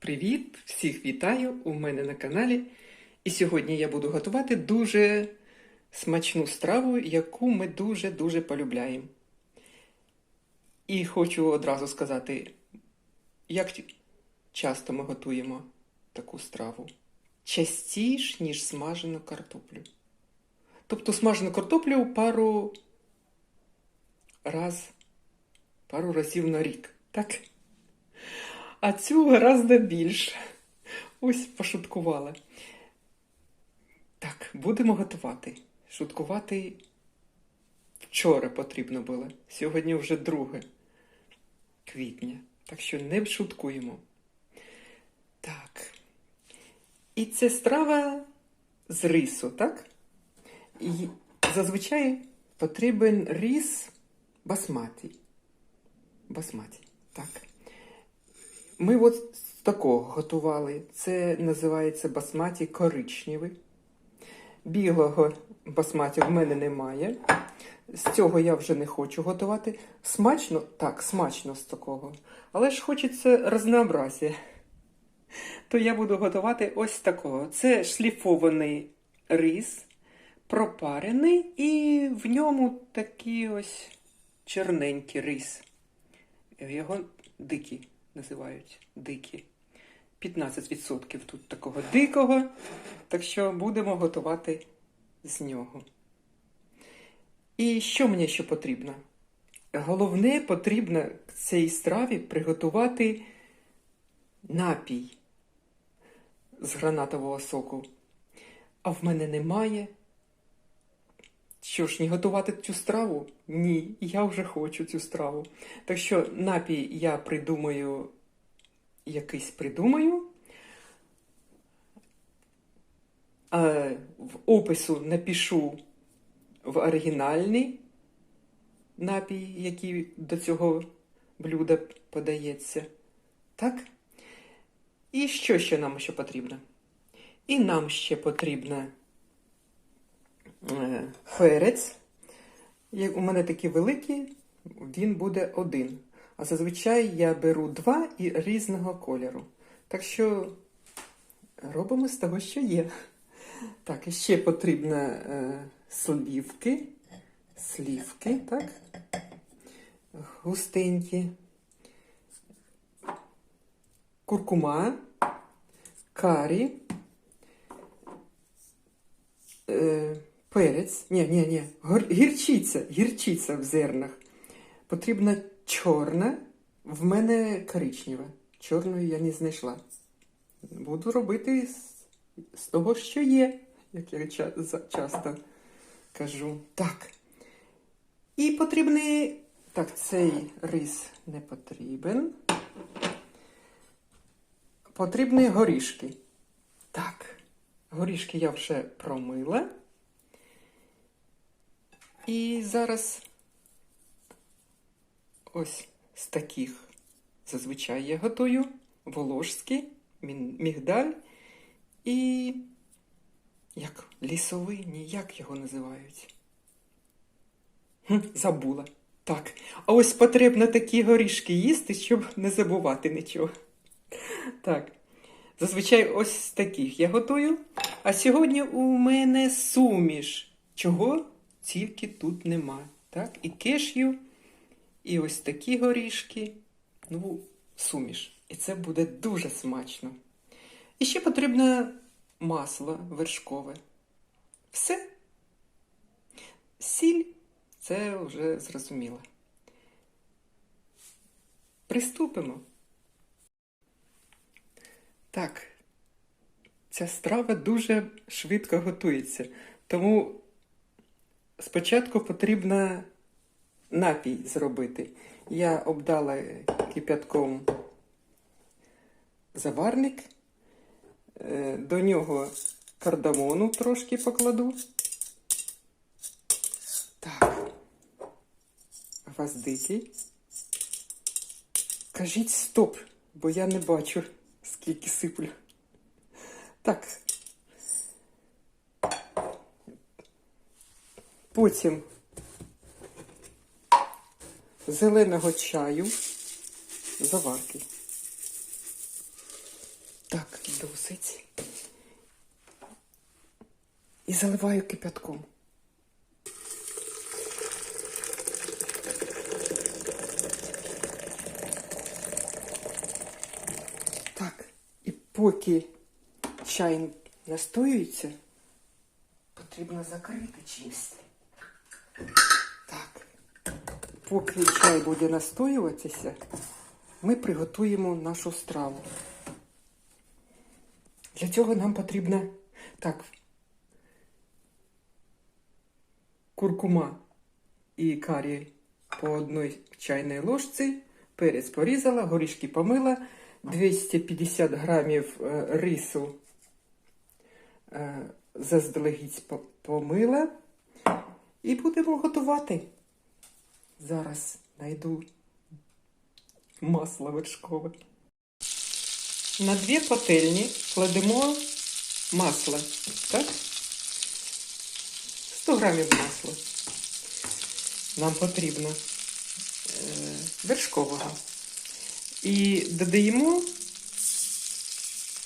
Привіт! Всіх вітаю у мене на каналі. І сьогодні я буду готувати дуже смачну страву, яку ми дуже-дуже полюбляємо. І хочу одразу сказати, як часто ми готуємо таку страву. Частіш, ніж смажену картоплю. Тобто смажену картоплю пару раз, пару разів на рік. Так? А цю гораздо більше. Ось пошуткувала. Так, будемо готувати. Шуткувати вчора потрібно було. Сьогодні вже 2 квітня. Так що не шуткуємо. Так. І це страва з рису, так? І зазвичай потрібен рис басматі. Басматі, так. Ми от такого готували. Це називається басматі коричневий. Білого басматі в мене немає. З цього я вже не хочу готувати. Смачно? Так, смачно з такого. Але ж хочеться разнообразія. То я буду готувати ось такого. Це шліфований рис, пропарений, і в ньому такий ось чорненький рис. Його дикі називають дикі. 15% тут такого дикого, так що будемо готувати з нього. І що мені ще потрібно? Головне, потрібно цій страві приготувати напій з гранатового соку. А в мене немає. Що ж, не готувати цю страву? Ні, я вже хочу цю страву. Так що напій я придумаю, якийсь придумаю. А в опису напишу в оригінальний напій, який до цього блюда подається. Так? І що ще нам ще потрібно? І нам ще потрібно е, перець. Як у мене такі великі, він буде один. А зазвичай я беру два і різного кольору. Так що робимо з того, що є. Так, ще потрібно е, слівки. Слівки, так? Густенькі. Куркума, карі, е, перець. Ні, ні, ні. Гірчиця, гірчиця в зернах. Потрібна чорна, в мене коричнева. Чорної я не знайшла. Буду робити з, того, що є, як я ча- часто кажу. Так. І потрібний. Так, цей рис не потрібен. Потрібні горішки. Так, горішки я вже промила. І зараз ось з таких зазвичай я готую волошський, мігдаль і як лісовий, ні, як його називають? Хм, забула. Так. А ось потрібно такі горішки їсти, щоб не забувати нічого. Так. Зазвичай ось з таких я готую. А сьогодні у мене суміш. Чого тільки тут нема. Так? І кешю, і ось такі горішки. Ну, суміш. І це буде дуже смачно. І ще потрібно масло вершкове. Все. Сіль це вже зрозуміло. Приступимо. Так, ця страва дуже швидко готується. Тому спочатку потрібно напій зробити. Я обдала кип'ятком заварник, Е, до нього кардамону трошки покладу. Так, гвоздики. Кажіть стоп, бо я не бачу, скільки сиплю. Так. Потім зеленого чаю, заварки. Так, досить. І заливаю кипятком. Так, і поки чай настоюється, потрібно закрити чимось. Так, поки чай буде настоюватися, ми приготуємо нашу страву. Для цього нам потрібно так. Куркума і карі по одній чайній ложці, перець порізала, горішки помила, 250 грамів е, рису е, заздалегідь помила. І будемо готувати. Зараз знайду масло вершкове. На дві пательні кладемо масло, так? 100 грамів масла. Нам потрібно е, вершкового. І додаємо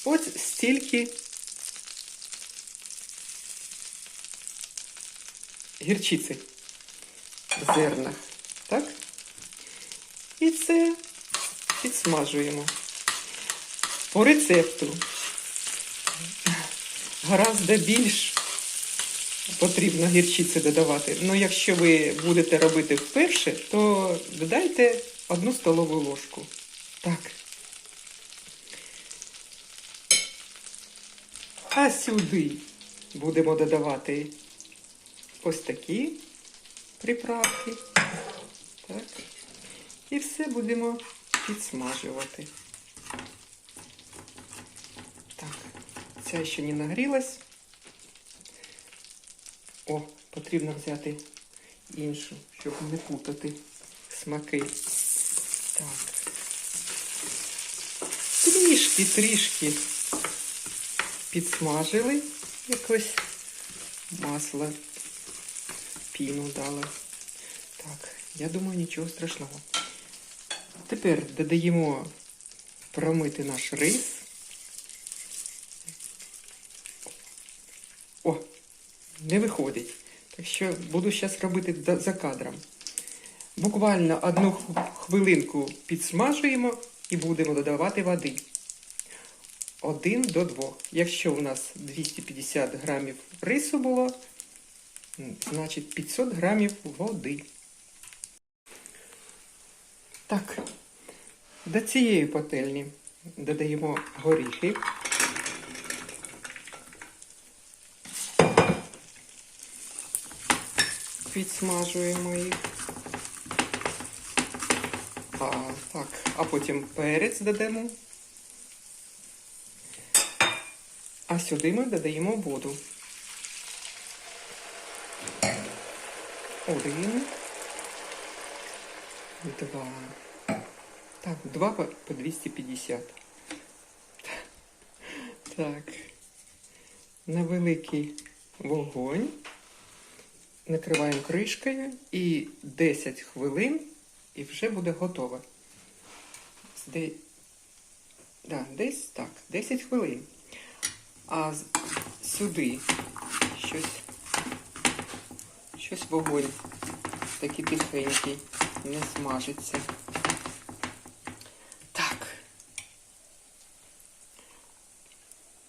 ось стільки гірчиці в зернах. Так? І це підсмажуємо. По рецепту гораздо більш потрібно гірчиці додавати. Ну, якщо ви будете робити вперше, то додайте одну столову ложку. Так. А сюди будемо додавати ось такі приправки. Так. І все будемо підсмажувати. Так, ця ще не нагрілась. О, потрібно взяти іншу, щоб не путати смаки. Так. Трішки, трішки підсмажили якось масло, піну дали. Так, я думаю, нічого страшного. Тепер додаємо промити наш рис. О, не виходить. Так що буду зараз робити за кадром. Буквально одну хвилинку підсмажуємо і будемо додавати води. Один до двох. Якщо у нас 250 грамів рису було, значить 500 грамів води. Так, до цієї пательні додаємо горіхи. Підсмажуємо їх. А, так, а потім перець додамо. А сюди ми додаємо воду. Один. Два. Так, два по, по 250. Так. На великий вогонь. Накриваємо кришкою і 10 хвилин і вже буде готово. Де... Да, десь так, 10 хвилин. А сюди щось, щось вогонь такий тихенький, не смажиться. Так.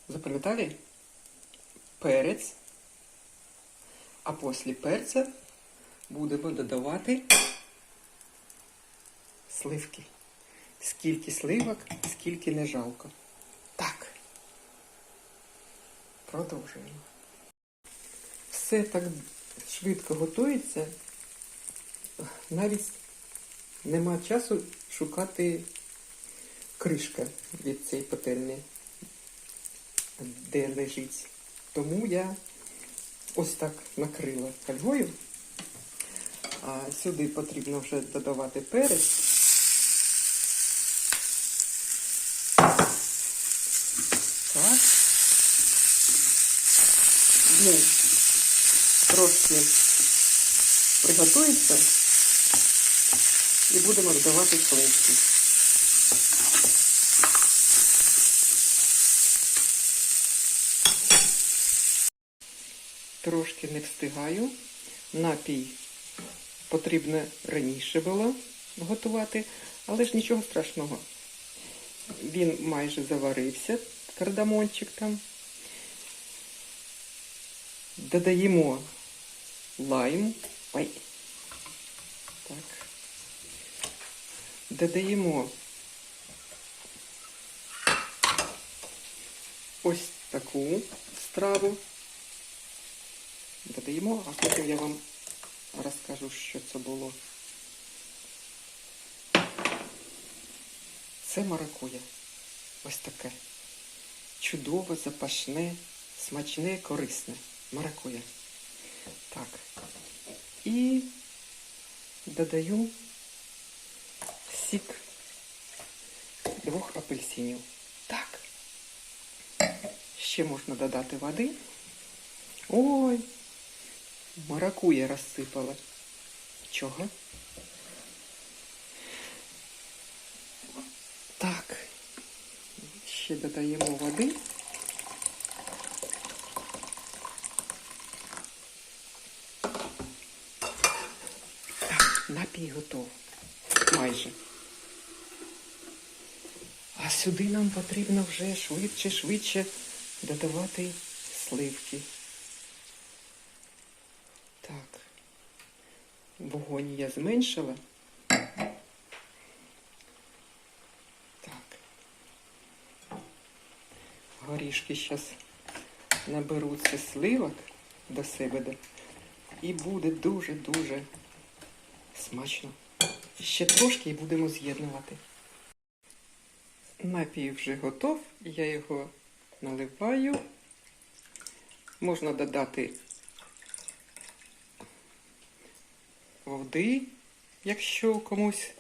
Запам'ятали? Перець. А після перця будемо додавати сливки. Скільки сливок, скільки не жалко. Так. Продовжуємо. Все так швидко готується. Навіть нема часу шукати кришка від цієї пательні, де лежить. Тому я ось так накрила фольгою. А сюди потрібно вже додавати перець. Так. Ну, трошки приготується і будемо додавати сливки. Трошки не встигаю. Напій потрібно раніше було готувати, але ж нічого страшного. Він майже заварився, кардамончик там. Додаємо лайм. Ой. Так. Додаємо ось таку страву. Додаємо, а потім я вам розкажу, що це було. Це маракуя. Ось таке. Чудове, запашне, смачне, корисне. Маракуя. Так. І додаю сік двох апельсинів. Так. Ще можна додати води. Ой, маракуя розсипала. Чого? Так. Ще додаємо води. Так, напій готов. Майже. А сюди нам потрібно вже швидше, швидше додавати сливки. Так. Вогонь я зменшила. Так. Горішки зараз наберуться сливок до себе і буде дуже-дуже смачно. Ще трошки і будемо з'єднувати. Напій вже готов, я його наливаю. Можна додати води, якщо комусь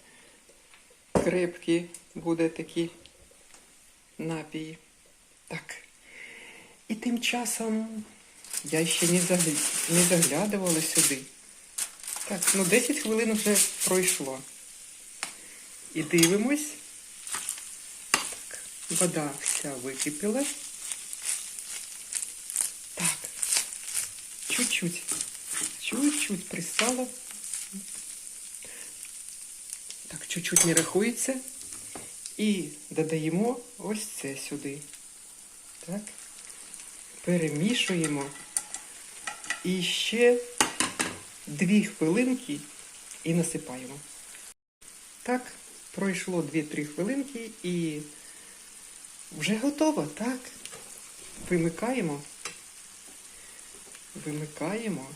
крепкі буде такі напії. Так. І тим часом я ще не, заглядувала сюди. Так, ну 10 хвилин вже пройшло. І дивимось. Так, вода вся википіла. Так. Чуть-чуть. Чуть-чуть пристало. Так, чуть-чуть не рахується. І додаємо ось це сюди. Так. Перемішуємо. І ще дві хвилинки і насипаємо. Так, пройшло 2-3 хвилинки і вже готово, так. Вимикаємо. Вимикаємо.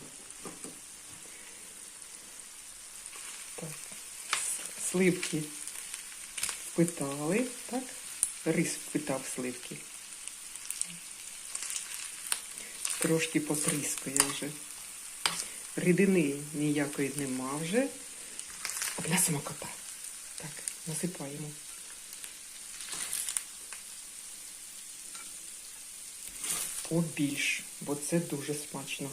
Так. Сливки впитали, так? Рис впитав сливки. Трошки потріскує вже. Рідини ніякої нема вже. Одна смакота. Так, насипаємо. Побільш, бо це дуже смачно.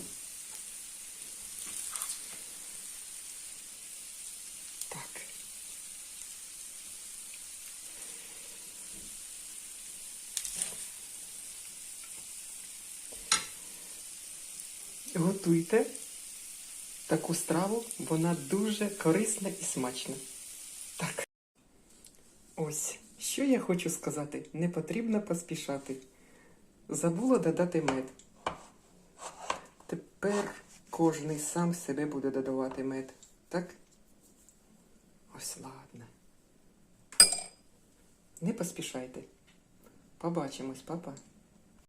Так. Готуйте таку страву, вона дуже корисна і смачна. Так. Ось, що я хочу сказати, не потрібно поспішати. Забула додати мед. Тепер кожний сам себе буде додавати мед. Так? Ось ладно. Не поспішайте. Побачимось, папа.